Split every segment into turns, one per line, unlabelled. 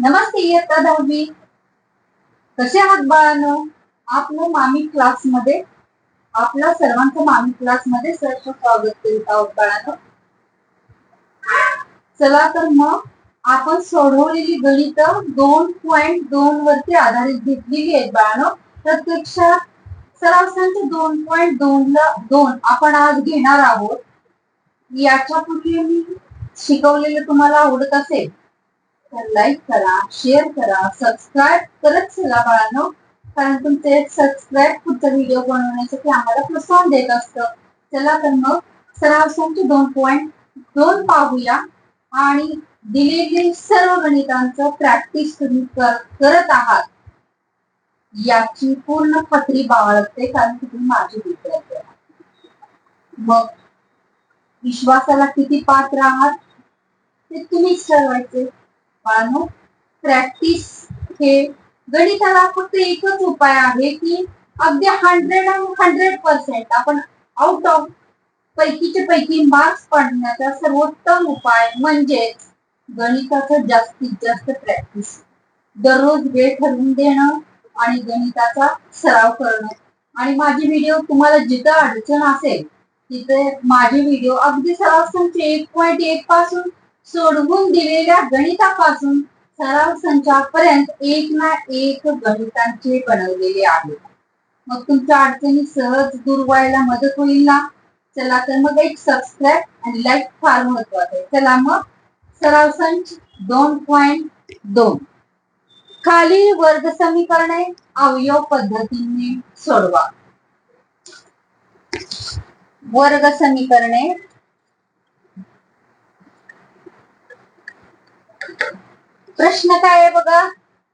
नमस्ते इयत्ता दहावी. कसे आहात बाळांनो? आपलं मामी क्लासमध्ये आपल्या सर्वांचं मामी क्लासमध्ये सहर्ष स्वागत करीत आहोत बाळानो. चला तर मग आपण सोडवलेली गणित दोन पॉइंट दोन वरती आधारित घेतलेली आहेत बाळानो. प्रत्यक्षात सराव संच दोन पॉइंट दोन ला दोन आपण आज घेणार आहोत. याच्या पूर्वी मी शिकवलेलं तुम्हाला आवडत असेल तर लाईक करा शेअर करा सबस्क्राईब करत चला बाळांनो. कारण तुमचे सबस्क्राईब पुढचा व्हिडिओ बनवण्यासाठी आम्हाला प्रोत्साहन देत असतं. चला तर मग सराव संच दोन पॉईंट दोन पाहूया. आणि दिलेले सर्व गणितांचं प्रॅक्टिस तुम्ही करत आहात. याची पूर्ण खात्री बाळगते कारण की तुम्ही माझे विद्यार्थी मग विश्वासाला किती पात्र आहात? ते तुम्हीच ठरवायचे. बाळांनो प्रॅक्टिस हे गणिताला फक्त एकच उपाय आहे की अगदी हंड्रेड हंड्रेड पर्सेंट आपण आउट ऑफ पैकीचे पैकी मार्क्स पाडण्याचा सर्वोत्तम उपाय म्हणजेच गणिताचं जास्तीत जास्त प्रॅक्टिस दररोज वेळ ठरवून देणं आणि गणिताचा सराव करणं. आणि माझे व्हिडिओ तुम्हाला जिथं अडचण असेल तिथे माझे व्हिडिओ अगदी सराव संख्ये एक पॉईंट एक पासून सोडवून दिलेल्या गणितापासून सराव संचापर्यंत एक ना एक गणितांचे बनवलेले आहे. मग तुमच्या अडचणी सहज दूर व्हायला मदत होईल ना? चला तर मग एक सबस्क्राईब आणि लाईक फार महत्वाचं आहे. चला मग सराव संच दोन पॉइंट दोन. खाली वर्ग समीकरणे अवयव पद्धतीने सोडवा. वर्ग समीकरणे प्रश्न काय आहे बघा?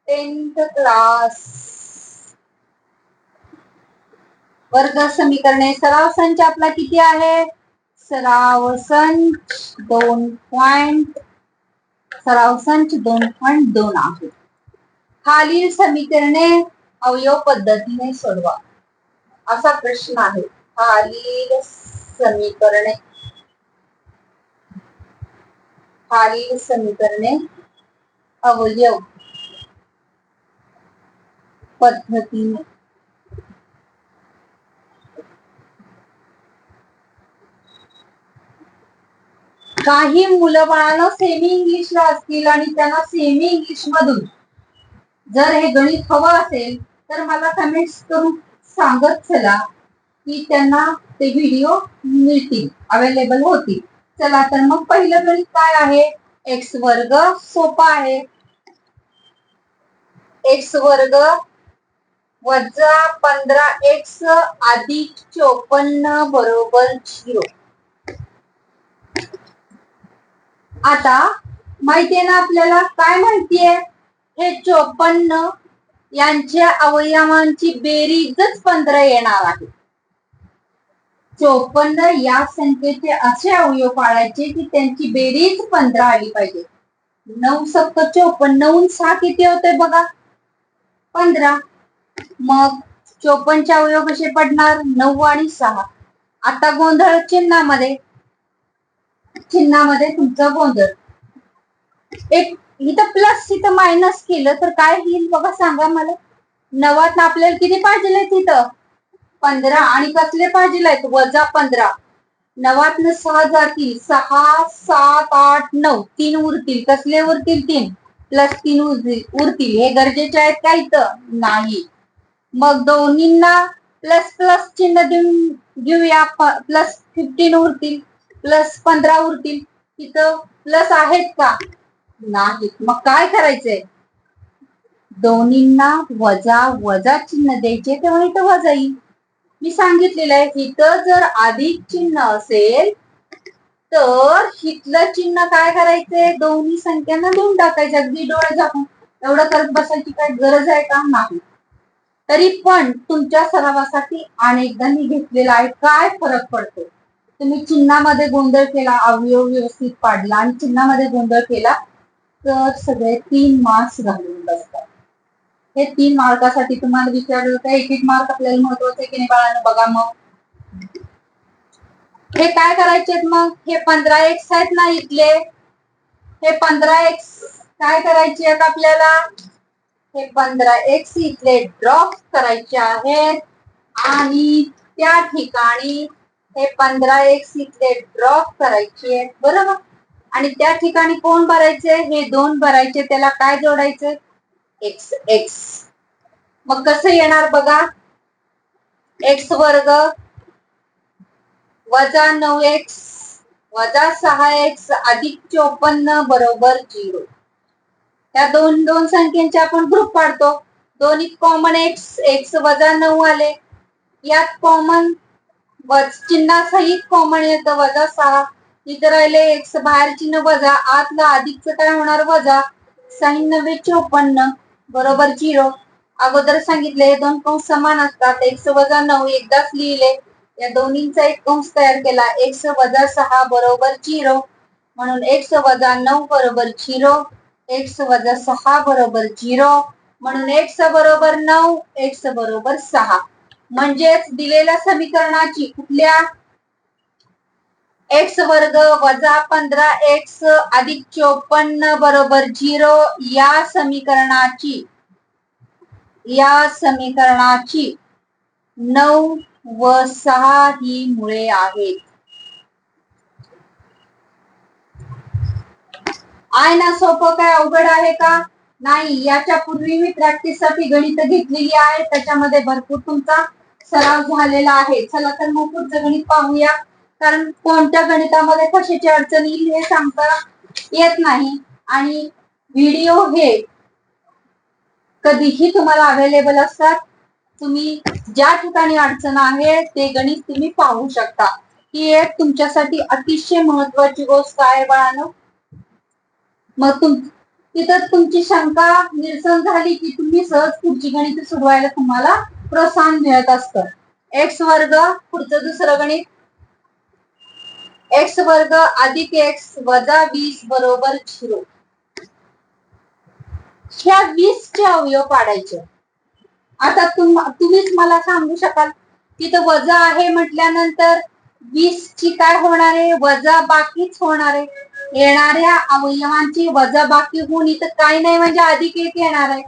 टेन्थ क्लास वर्ग समीकरणे सराव संच आपला किती आहे? सराव संच दोन पॉइंट सराव संच दोन पॉइंट दोन आहे. खालील समीकरणे अवयव पद्धतीने सोडवा. असा प्रश्न आहे. खालील समीकरणे. खालील समीकरणे अवयव पद्धतीने. काही मुलं बाळांना सेमी इंग्लिशला असतील आणि त्यांना सेमी इंग्लिश मधून. जर हे गणित हवं असेल तर मला कमेंट्स करून सांगत चला की त्यांना ते व्हिडिओ मिळतील अवेलेबल होतील. चला तर मग पहिलं गणित काय आहे? एक्स वर्ग सोपा आहे. एक्स वर्ग वजा पंधरा एक्स अधिक चोपन्न बरोबर झिरो. आता माहितीये ना आपल्याला? काय माहितीये हे चोपन्न यांच्या अवयवांची बेरीजच पंधरा येणार आहे. चोपन्न या संख्येचे असे अवयव पाळायचे की त्यांची बेरीज पंधरा आली पाहिजे. नऊ सप्त चोपन्न नऊ सहा किती होते बघा? पंधरा. मग चोपन्नचे अवयव कसे पडणार? नऊ आणि सहा. आता गोंधळ चिन्हामध्ये. चिन्हामध्ये तुमचा गोंधळ. एक इथं प्लस इथं मायनस केलं तर काय येईल बघा सांगा मला. नवात आपल्याला किती पाहिजे तिथं? पंधरा आणि कसले पाहिजे आहेत? वजा पंधरा. नवातन सहा जातील. सहा सात आठ नऊ. तीन उरतील. कसले उरतील? तीन. प्लस तीन उरतील उरतील. हे गरजेचे आहेत का इथं? नाही. मग दोन्हींना प्लस प्लस चिन्ह देऊन घेऊया. प्लस फिफ्टीन उरतील. प्लस पंधरा उरतील. तिथं प्लस आहेत का? नाहीत. मग काय करायचंय? दोन्हींना वजा वजा चिन्ह द्यायचे. तेव्हा इथं वजा येईल मी सांगितलेलं आहे इथं जर अधिक चिन्ह असेल तर हितलं चिन्ह काय करायचंय? दोन्ही संख्यांना देऊन टाकायचे. अगदी डोळे झाकून. एवढं करत बसायची काय गरज आहे का? नाही. तरी पण तुमच्या सरावासाठी अनेकदा मी घेतलेला आहे. काय फरक पडतो तुम्ही चिन्हामध्ये गोंधळ केला अवयव व्यवस्थित पाडला आणि चिन्हामध्ये गोंधळ केला तर सगळे तीन मार्क्स घालून बसतात. हे तीन मार्कासाठी तुम्हाला विचारलं होतं. एक एक मार्क आपल्याला महत्त्वाचे की नाही बाळानं? बघा मग. हे काय करायचे मग? हे पंधरा एक्स आहेत ना इथले. हे पंधरा एक्स काय करायचे आहेत आपल्याला? हे पंधरा एक्स इथले ड्रॉप करायचे आहेत. आणि त्या ठिकाणी हे पंधरा एक्स इथले ड्रॉप करायचे आहेत. बरोबर? आणि त्या ठिकाणी कोण भरायचे? हे दोन भरायचे. त्याला काय जोडायचे एक्स एक्स मग कसं येणार बघा? एक्स वर्ग वजा नऊ एक्स वजा सहा एक्स अधिक चोपन्न बरोबर झिरो. त्या दोन दोन संख्येचे आपण ग्रुप पाडतो. दोन्ही कॉमन एक्स एक्स वजा नऊ आले. यात कॉमन चिन्हासहित कॉमन येतं. वजा सहा. इथं राहिले एक्स बाहेर चिन्ह वजा. आतला अधिकच काय होणार? वजा साईन नव्वे चोपन्न. बरोबर झिरो. अगोदर सांगितले हे दोन कंस समान असतात. एक्स वजा नऊ एकदाच लिहिले. या दोन्हींचा एक कंस तयार केला. एक्स वजा सहा बरोबर झिरो. म्हणून एक्स वजा नऊ बरोबर झिरो. एक्स वजा सहा बरोबर झिरो. म्हणून एक्स बरोबर नऊ एक्स बरोबर सहा. म्हणजेच दिलेल्या समीकरणाची कुठल्या एक्स वर्ग वजा पंधरा एक्स अधिक चोपन्न बरोबर झिरो या समीकरणाची या समीकरणाची नऊ व सहा ही मुळे आहेत. आहे ना सोपं काय अवघड आहे का? नाही याच्या पूर्वी मी प्रॅक्टिससाठी गणित घेतलेली आहे त्याच्यामध्ये भरपूर तुमचा सराव झालेला आहे. चला तर मग पुढचं गणित पाहूया. कारण कोणत्या गणितामध्ये कशाची अडचण येईल हे सांगता येत नाही. आणि व्हिडिओ हे कधीही तुम्हाला अवेलेबल असतात. तुम्ही ज्या ठिकाणी अडचण आहे ते गणित तुम्ही पाहू शकता. ही एक तुमच्यासाठी अतिशय महत्वाची गोष्ट आहे बाळानो. मग तुम तिथं तुमची शंका निरसन झाली की तुम्ही सहज पुढची गणित सोडवायला तुम्हाला प्रोत्साहन मिळत असतं. एक्स वर्ग पुढचं दुसरं गणित एक्स वर्ग अधिक एक्स वजा वीस बरोबर झिरो. ह्या वीस चे अवयव पाडायचे. आता तुम तुम्हीच मला सांगू शकाल. तिथं वजा आहे म्हटल्यानंतर वीस ची काय होणार आहे? वजा बाकीच होणार आहे. येणाऱ्या अवयवांची वजा बाकी होऊन इथं काही नाही म्हणजे अधिक एक येणार आहे.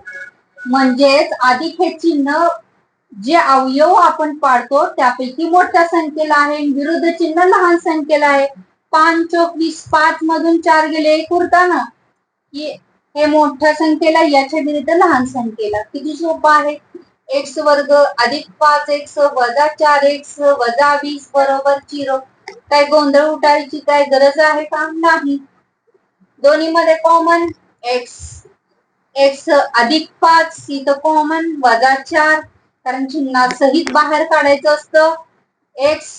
म्हणजेच अधिक हे चिन्ह जे अवयव आपण पाडतो त्यापैकी मोठ्या संख्येला आहे विरुद्ध चिन्ह लहान संख्येला आहे. पाच चोक वीस पाच मधून चार गेले एक उरताना हे मोठ्या संख्येला याच्या विरुद्ध लहान संख्येला. किती सोपं आहे? एक्स वर्ग अधिक पाच एक्स वजा चार एक्स वजा वीस बरोबर झिरो. काय गोंधळ उठायची काय गरज आहे का? नाही. दोन्ही मध्ये कॉमन एक्स एक्स अधिक पाच इथं कॉमन वजा चार कारण चिन्हा सहित बाहेर काढायचं असतं. एक्स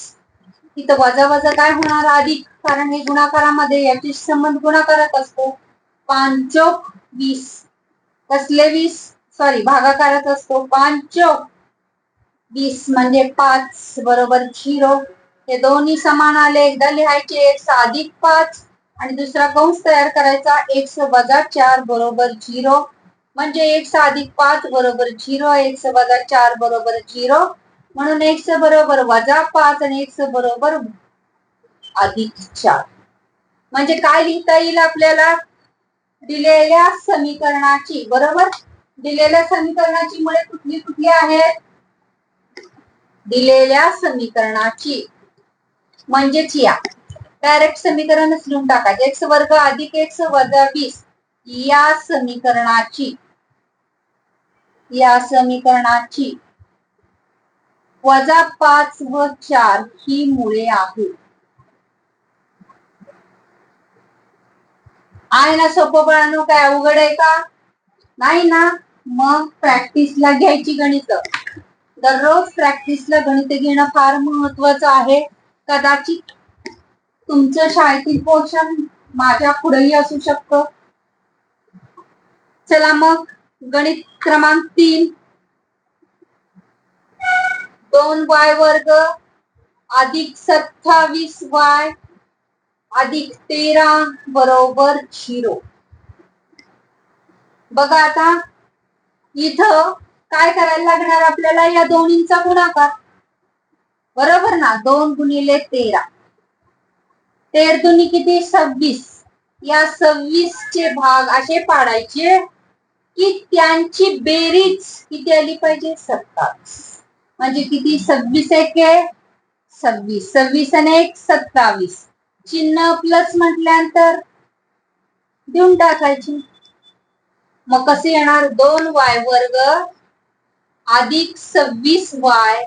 इथं वजा वजा काय होणार अधिक? कारण हे गुणाकारामध्ये याची संबंध गुणाकारात असतो. पांचोक वीस. कसले वीस? सॉरी भागाकारात असतो. पांच वीस म्हणजे पाच बरोबर झिरो. हे दोन्ही समान आले. एकदा लिहायचे एक अधिक पाच आणि दुसरा कंस तयार करायचा. एक वजा चार बरोबर झिरो. म्हणजे एक अधिक पाच बरोबर झिरो एक वजा चार बरोबर झिरो. म्हणून एक बरोबर वजा पाच आणि एक बरोबर अधिक चार. म्हणजे काय लिहिता येईल आपल्याला? दिलेल्या समीकरणाची बरोबर? दिलेल्या समीकरणाची मुळे कुठली कुठली आहेत? दिलेल्या समीकरणाची. म्हणजेच या. डायरेक्ट समीकरणच लिहून टाकायचे एक्स वर्ग अधिक एक्स वजा वीस. या समीकरणाची या समीकरणाची वजा पाच व चार ही मुळे आहेत आहे ना सोपं काय अवघड आहे का? नाही ना? मग प्रॅक्टिसला घ्यायची गणित. दररोज प्रॅक्टिसला गणित घेणं फार महत्वाचं आहे. कदाचित तुमचं शाळेतील पोषण माझ्या पुढेही असू शकतं. चला मग. गणित क्रमांक तीन. दोन वाय वर्ग अधिक सत्तावीस वाय अधिक तेरा बरोबर झिरो. बघा आता इथं काय करायला लागणार आपल्याला या दोन्हींचा गुणाकार? बरोबर ना? दोन गुणिले तेरा. तेर दुनी किती? सव्वीस. या सव्वीस चे भाग असे पाडायचे की त्यांची बेरीज किती आली पाहिजे? सत्तावीस. म्हणजे किती? सव्वीस एक आहे? सव्वीस. सव्वीस आणि एक सत्तावीस. चिन्ह प्लस म्हटल्यानंतर देऊन टाकायची. मग कसे येणार? दोन वाय वर्ग अधिक सव्वीस वाय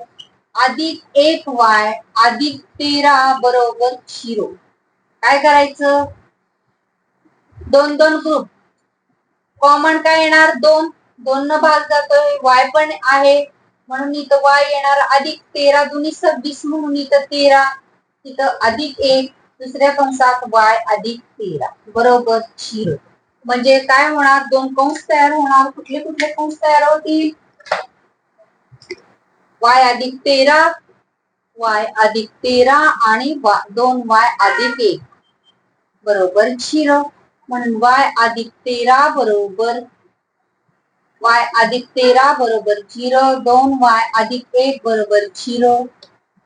अधिक एक वाय अधिक तेरा बरोबर झिरो. काय करायचं? दोन दोन ग्रुप कॉमन काय येणार? दोन. दोन न भाग जातोय. वाय पण आहे. म्हणून इथं वाय येणार अधिक तेरा. दोन्ही सव्वीस म्हणून इथं तेरा. इथं अधिक एक. दुसऱ्या कंसात वाय अधिक तेरा. बरोबर. झिरो. म्हणजे काय होणार? दोन कंस तयार होणार. कुठले कुठले कंस तयार होतील? वाय अधिक तेरा. वाय अधिक तेरा आणि वा दोन वाय अधिक एक. बरोबर. झिरो. म्हणून वाय अधिक तेरा बरोबर वाय अधिक तेरा बरोबर झिरो दोन वाय अधिक एक बरोबर झिरो.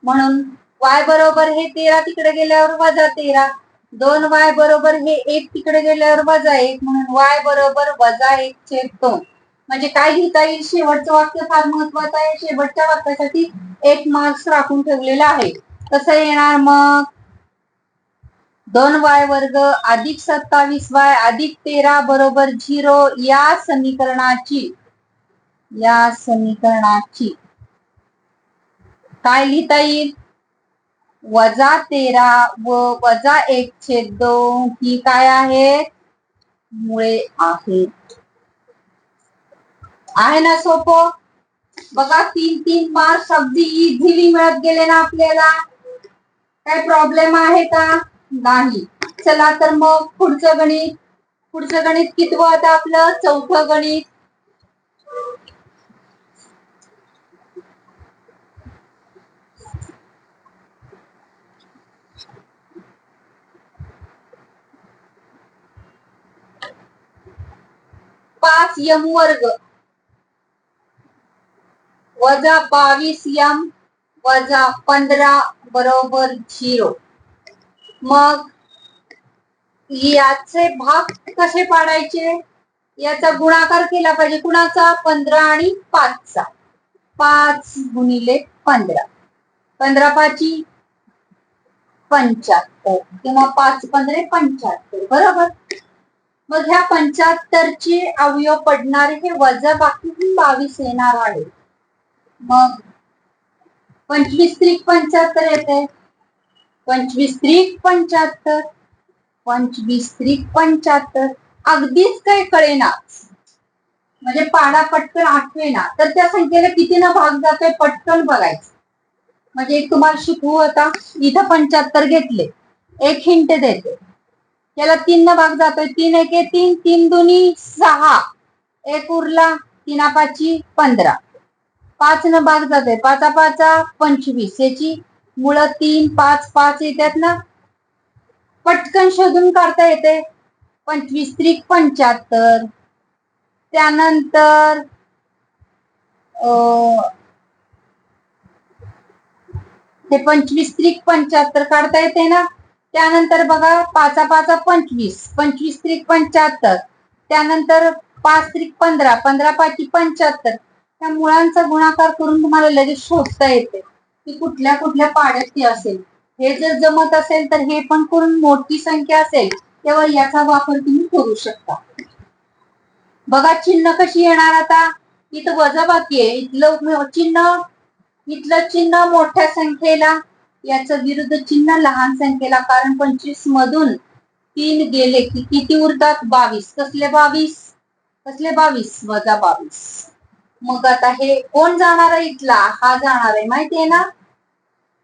म्हणून वाय बरोबर हे तेरा तिकडे गेल्यावर वजा तेरा दोन वाय बरोबर हे एक तिकडे गेल्यावर वजा एक म्हणून वाय बरोबर वजा एक छेद दोन. म्हणजे काय घेता येईल? शेवटचं वाक्य फार महत्वाचं आहे. शेवटच्या वाक्यासाठी एक मार्क्स राखून ठेवलेला आहे. कसं येणार मग? दोन वाय वर्ग अधिक सत्तावीस वाय अधिक तेरा बरोबर झिरो या समीकरणाची या समीकरणाची. काय लिहिता येईल? वजा तेरा व वजा एक छेद दोन ही काय आहेत मुळे आहेत आहे ना सोपं? बघा तीन तीन मार्क्स अगदी इझिली मिळत गेले ना आपल्याला. काय प्रॉब्लेम आहे का? नाही. चला तर मग पुढचं गणित. पुढचं गणित कितवं आता आपलं? चौथं गणित. पाच यम वर्ग. वजा बावीस यम वजा पंधरा बरोबर झिरो. मग याचे भाग कसे पाडायचे? याचा गुणाकार केला पाहिजे कुणाचा? पंधरा आणि पाचचा. पाच गुणिले पंधरा. पंधरा पाची पंच्याहत्तर. किंवा पाच पंधरे पंच्याहत्तर. बरोबर? मग ह्या पंच्याहत्तरचे अवयव पडणारे हे वजा बाकी बावीस येणार आहे. मग पंचवीस त्रिक पंच्याहत्तर येते. पंचवीस त्रिक पंच्याहत्तर. पंचवीस त्रिक पंच्याहत्तर. अगदीच काही कळेना. म्हणजे पाडा पटकन आठवेना. तर त्या संख्येला किती ना भाग जातोय पटकन बघायचं. म्हणजे एक तुम्हाला शिकवू होता इथं पंच्याहत्तर घेतले. एक हिंट देते. त्याला तीन न भाग जातोय. तीन एक तीन. तीन दोन्ही सहा. एक उरला तीना पाची पंधरा. पाच न भाग जातोय. पाचा पाचा पंचवीस. याची मुळ तीन पाच पाच येतात ना? पटकन शोधून काढता येते. पंचवीस त्रिक पंच्याहत्तर. त्यानंतर ते पंचवीस त्रिक पंच्याहत्तर काढता येते ना? त्यानंतर बघा पाचा पाचा पंचवीस. पंचवीस त्रिक पंच्याहत्तर. त्यानंतर पाच त्रिक पंधरा. पंधरा पाची पंच्याहत्तर. त्या मुळांचा गुणाकार करून तुम्हाला लगेच शोधता येते. की कुठल्या कुठल्या पाड्यात ती असेल. हे जर जमत असेल तर हे पण करून मोठी संख्या असेल तेव्हा याचा वापर तुम्ही करू शकता. बघा चिन्ह कशी येणार आता? इथं वजाबाकी आहे. इथलं चिन्ह इथलं चिन्ह मोठ्या संख्येला याचं विरुद्ध चिन्ह लहान संख्येला कारण पंचवीस मधून तीन गेले की किती उरतात? बावीस. कसले बावीस? कसले बावीस? वजा बावीस. मग आता हे कोण जाणार आहे इथला? हा जाणार आहे. माहितीये ना?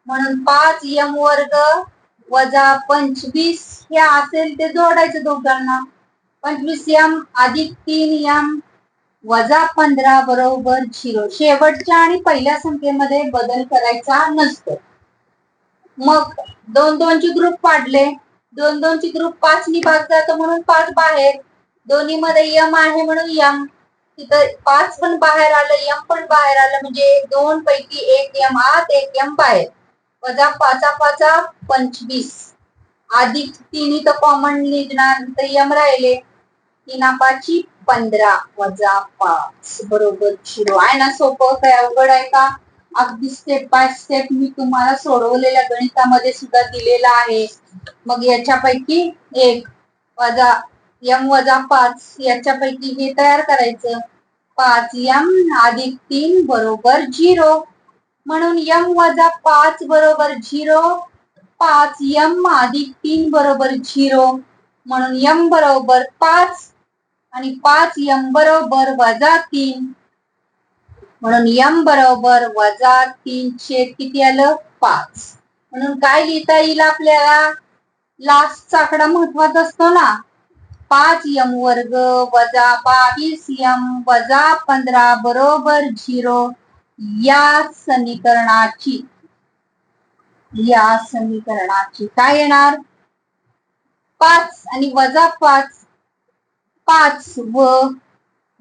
म्हणून पाच यम वर्ग वजा पंचवीस हे असेल ते जोडायचं दोघांना. पंचवीस यम अधिक तीन यम वजा पंधरा बरोबर झिरो. शेवटच्या आणि पहिल्या संख्येमध्ये बदल करायचा नसतो. मग दोन दोनचे ग्रुप पाडले दोन दोनचे ग्रुप पाच नि भाग जातो म्हणून पाच बाहेर. दोन्ही मध्ये यम आहे म्हणून यम. तिथं पाच पण बाहेर आलं यम पण बाहेर आलं म्हणजे दोन पैकी एक यम आत एक यम बाहेर. वजा पाचा पाचा पंचवीस. अधिक तिन्ही तर कॉमन निघणार तर यम राहिले. तिना पाची पंधरा वजा पाच. बरोबर झिरो. आहे ना सोपं? काय अवघड आहे का? अगदी स्टेप बाय स्टेप मी तुम्हाला सोडवलेल्या गणितामध्ये सुद्धा दिलेला आहे. मग याच्यापैकी एक वजा यम वजा पाच याच्यापैकी हे तयार करायचं. पाच यम अधिक तीन बरोबर झिरो. म्हणून यम वजा पाच बरोबर झिरो. पाच यम अधिक तीन बरोबर झिरो. म्हणून यम बरोबर पाच आणि पाच यम बरोबर वजा तीन. म्हणून यम बरोबर वजा तीन छेद किती आलं? पाच. म्हणून काय लिहिता येईल आपल्याला? लास्टचा आकडा महत्त्वाचा असतो ना. पाच यम वर्ग वजा बावीस यम वजा पंधरा बरोबर झिरो या समीकरणाची. या समीकरणाची काय येणार? पाच आणि वजा पाच पाच व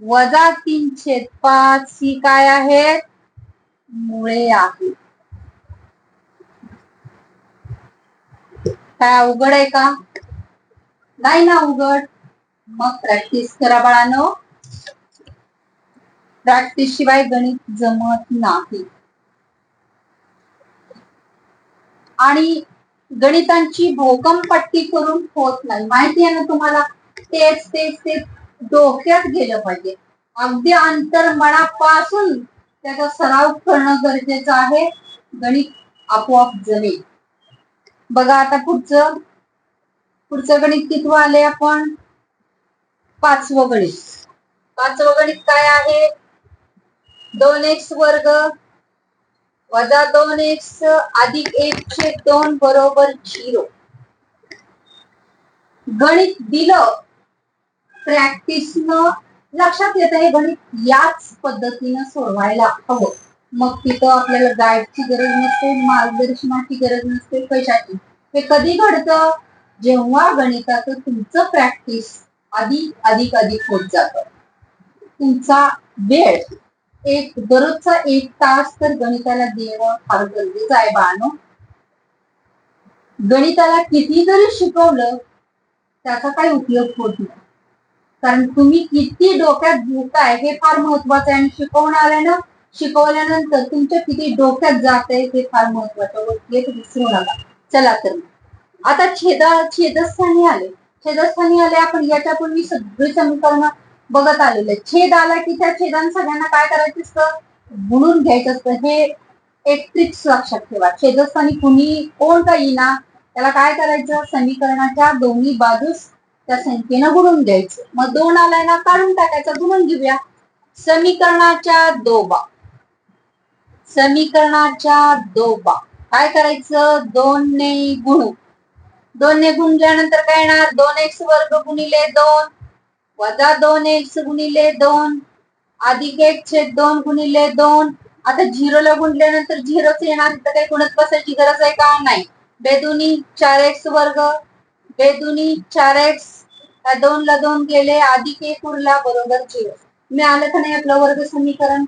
वजा तीनशे पाच ही काय आहेत मुळे आहेत काय अवघड आहे का? नाही ना अवघड. मग प्रॅक्टिस करा बाळानो. प्रॅक्टिस शिवाय गणित जमत नाही. आणि गणितांची भोकमपट्टी करून होत नाही. माहिती आहे ना तुम्हाला? तेच तेच ते डोक्यात गेलं पाहिजे. अगदी अंतर मनापासून त्याचा सराव करणं गरजेचं आहे. गणित आपोआप जमेल. बघा आता पुढचं. पुढचं गणित कितवं आले आपण? पाचवं गणित पाचवं गणित काय आहे? दोन एक्स वर्ग वजा दोन एक्स अधिक एक छेद दोन बरोबर झिरो. गणित दिलं. प्रॅक्टिसनं लक्षात येतं. हे गणित याच पद्धतीनं सोडवायला हवं. मग तिथं आपल्याला गाईडची गरज नसते मार्गदर्शनाची गरज नसते कशाची हे कधी घडतं? जेव्हा गणिताचं तुमचं प्रॅक्टिस अधिक अधिक अधिक होत जात. तुमचा वेळ एक दररोजचा एक तास तर गणिताला देणं फार गरजेचं आहे बाळानो. गणिताला किती जरी शिकवलं त्याचा काही उपयोग होत नाही. कारण तुम्ही किती डोक्यात घेताय हे फार महत्वाचं आहे. आणि शिकवणाऱ्यानं शिकवल्यानंतर तुमच्या किती डोक्यात जात आहे हे फार महत्वाचं. गोष्टी विसरू नका. चला तर. आता छेदा छेदस्थानी आले. छेदस्थानी आले आपण याच्यापूर्वी सगळी समीकरण बघत आलेले छेद आला की त्या छेदान सगळ्यांना काय करायचं असतं? गुणून घ्यायचं असतं. हे एक ट्रिक्स लक्षात ठेवा. छेदस्थानी कुणी कोण का येईना त्याला काय करायचं? समीकरणाच्या दोन्ही बाजूस त्या संख्येनं गुणून घ्यायचं. मग दोन आलाय ना काढून टाकायचा. गुणून घेऊया. समीकरणाच्या दोबा. समीकरणाच्या दोबा. काय करायचं? दोन ने गुणू. दोन ने गुणल्यानंतर काय येणार? दोन एक्स वर्ग गुणिले दोन. वजा दोन एक्स गुणिले दोन. अधिक एक छेद दोन गुणिले दोन. आता झिरोला गुणल्यानंतर झिरोच येणार. तर काही गुणत बसायची गरज आहे का? नाही. बेदुनी चार एक्स वर्ग. बेदुनी चार एक्स. दोन ला दोन गेले. अधिक एक उरला. बरोबर झिरो. मिळालं का नाही आपलं वर्ग समीकरण?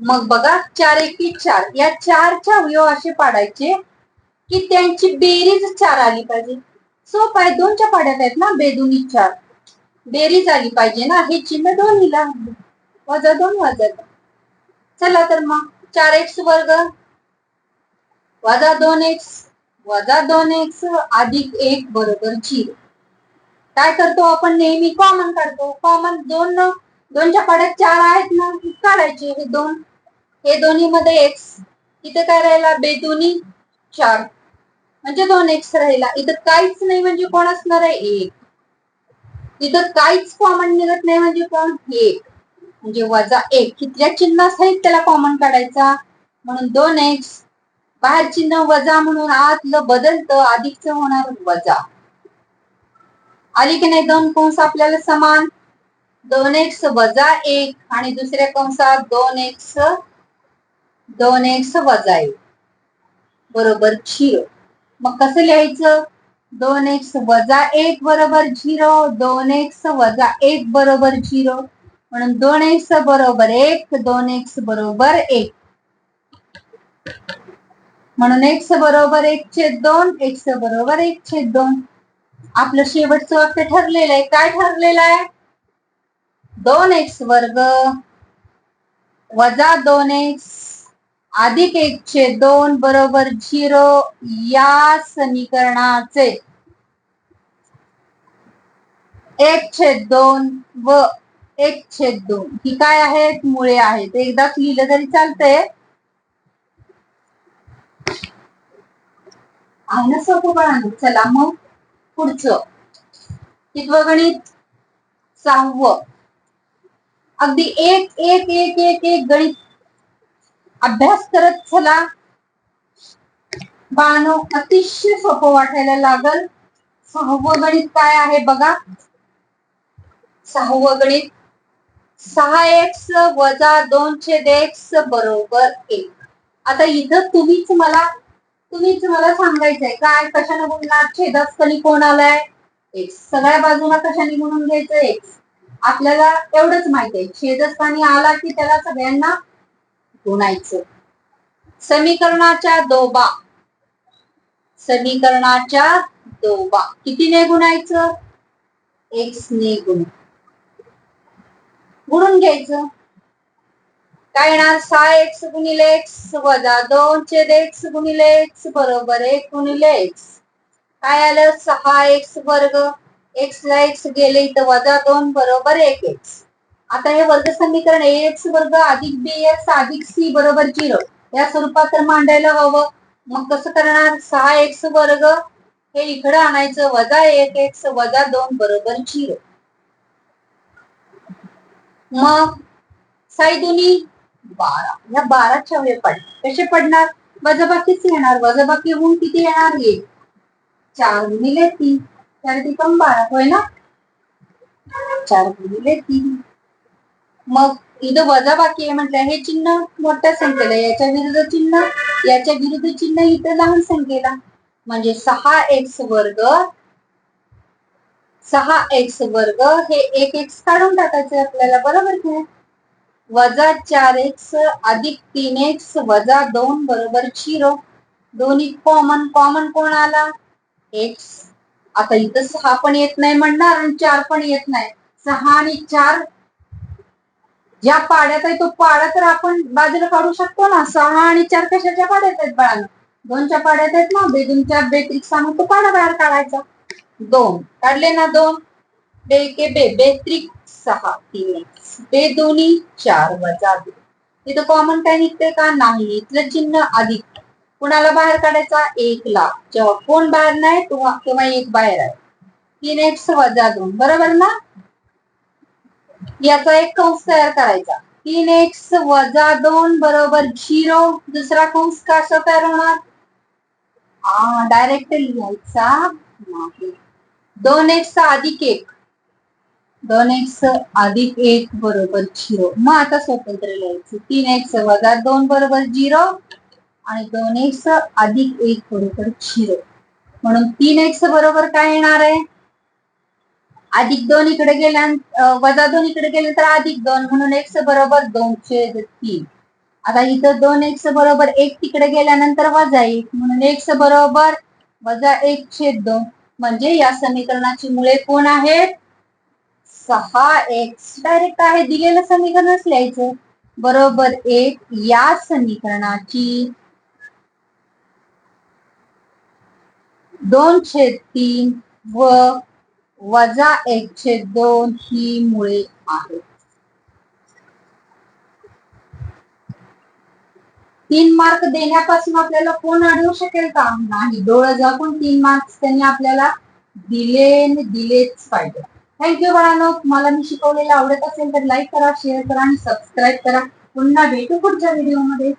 मग बघा चार एकी चार. या चारच्या अवयव असे पाडायचे की त्यांची बेरीज चार आली पाहिजे. सोप आहे दोनच्या पाड्यात आहेत ना बेदुनी चार. बेरीज आली पाहिजे ना हे चिन्ह दोन्हीला. वजा दोन वजा चला तर मग चार एक्स वर्ग. वजा दोन एक्स वजा दोन एक्स अधिक एक बरोबर झिरो. काय करतो आपण नेहमी? कॉमन काढतो. कॉमन दोन दोनच्या पाड्यात चार आहेत ना काढायचे हे दोन. हे दोन्ही मध्ये एक्स इथे काय राहिला? बेदोनी चार. म्हणजे दोन एक्स राहिला. इथं काहीच नाही म्हणजे कोण असणार आहे एक? इथं काहीच कॉमन निघत नाही म्हणजे कोण? एक म्हणजे वजा एक. कितल्या चिन्ह आहेत त्याला कॉमन काढायचा? म्हणून दोन एक्स बाहेर चिन्ह वजा म्हणून आतलं बदलतं अधिकच होणार वजा. आली की नाही दोन कंस आपल्याला समान? दोन एक्स वजा एक आणि दुसऱ्या कंसात दोन एक्स दोन एक्स वजा एक. बरोबर झिरो. मग कसं लिहायचं? दोन एक्स वजा एक बरोबर झिरो दोन एक्स वजा एक बरोबर झिरो. म्हणून दोन एक्स बरोबर एक दोन एक्स बरोबर एक. म्हणून एक्स बरोबर एक छेद दोन एक्स बरोबर एक छेद दोन. आपलं शेवटचं वाक्य ठरलेलं आहे. काय ठरलेलं आहे? दोन एक्स वर्ग वजा दोन एक्स अधिक एक छेद दोन बरोबर झिरो या समीकरणाचे. एक छेद दोन व एक छेद दोन. ही काय आहेत? मुळे आहेत. एकदाच लिहिलं तरी चालतंय. आहे ना सोपं बाळांनो चला मग पुढचं. कितवं गणित सहावं. अगदी एक एक एक एक एक गणित अभ्यास करत चला. बाळांनो अतिशय सोपं वाटायला लागल. सहावं गणित काय आहे बघा. सहावं गणित. सहा एक्स वजा दोन छेद एक्स बरोबर एक. आता इथं तुम्हीच मला तुम्हीच मला सांगायचंय. काय कशाने गुणणार छेदस्थानी कोण आलाय? एक्स. सगळ्या बाजूला कशाने गुणून घ्यायचं? एक्स. आपल्याला एवढंच माहिती आहे. छेदस्थानी आला की त्याला सगळ्यांना गुणायचं. समीकरणाच्या दोबा. समीकरणाच्या दोबा. कितीने गुणायचं? एक्स ने गुण. गुणून घ्यायचं. काय येणार? सहा एक्स गुणिले एक्स वजा दोन छेद एक्स गुणिले एक्स बरोबर एक गुणिले एक्स. काय आलं? सहा एक्स वर्ग. एक्स ला एक्स गेले इथं वजा दोन बरोबर एक एक्स. आता हे वर्ग समीकरण ए एक्स वर्ग अधिक बी एक्स अधिक सी बरोबर झिरो या स्वरूपात तर मांडायला हवं. मग कसं करणार? सहा एक्स वर्ग हे इकडं आणायचं. वजा एक एक्स वजा दोन बरोबर झिरो मग साई दोन्ही बारा. या बाराच्या वेळ पड कसे पडणार? वजाबाकीच येणार. वजाबाकी होऊन किती येणार? एक. चार गुणिले तीन. चार ती पण बारा. होय ना? चार गुणिले तीन. मग इथं वजाबाकी आहे म्हटलं हे चिन्ह मोठ्या संख्येला याच्या विरुद्ध चिन्ह याच्या विरुद्ध चिन्ह इथं लहान संख्येला. म्हणजे सहा एक्स वर्ग सहा एक्स वर्ग हे एक एक्स काढून टाकायचे आपल्याला बरोबर काय वजा चार एक्स अधिक तीन एक्स वजा दोन बरोबर झिरो. दोन्ही कॉमन कॉमन कोण आला? एक्स आता इथं सहा पण येत नाही म्हणणार आणि चार पण येत नाही. सहा आणि चार ज्या पाड्यात आहे तो पाडा तर आपण बाजूला काढू शकतो ना. सहा आणि चार कशाच्या पाड्यात आहेत बाळाला दोनच्या पाड्यात आहेत ना. बेदूनच्या बेत्रिक सांगून तो पाडा बाहेर काढायचा. दोन. काढले ना दोन? बे के बे. बेत्रिक सहा. तीन. एक्स बे दोन्ही चार वजा दोन. इथं कॉमन काय निघते का? नाही. इथलं चिन्ह अधिक. कुणाला बाहेर काढायचा? एक ला जेव्हा कोण बाहेर नाही तेव्हा तेव्हा एक बाहेर आहे. तीन एक्स वजा दोन. बरोबर ना? याचा एक कंस तयार करायचा. तीन एक्स वजा दोन बरोबर झिरो दुसरा कंस कसा तयार होणार? डायरेक्ट लिहायचा नाही. दोन एक्स अधिक एक. दोन एक्स अधिक एक बरोबर झिरो. मग आता स्वतंत्र लिहायचं. तीन एक्स वजा दोन बरोबर झिरो आणि दोन एक्स अधिक एक बरोबर झिरो. म्हणून तीन एक्स बरोबर काय येणार आहे? अधिक दोन इकडे गेल्या वजा दोन इकडे गेले तर अधिक दोन म्हणून एक्स बरोबर दोनशे तीन. आता इथं दोन एक्स बरोबर एक तिकडे गेल्यानंतर वजा एक म्हणून एक्स बरोबर वजा एक छेद दोन. म्हणजे या समीकरणाची मुळे कोण आहेत? सहा एक्स डायरेक्ट आहे दिलेलं समीकरणच लिहायचं. बरोबर एक या समीकरणाची दोन छेद तीन व वजा एक दोन ही मुळे आहेत तीन मार्क देण्यापासून आपल्याला कोण अडवू शकेल का? नाही डोळं झाकून तीन मार्क्स त्यांनी आपल्याला दिले दिलेच पाहिजे. थँक्यू बाळांनो. तुम्हाला मी शिकवलेलं आवडत असेल तर लाईक करा शेअर करा आणि सबस्क्राईब करा. पुन्हा भेटू पुढच्या व्हिडिओमध्ये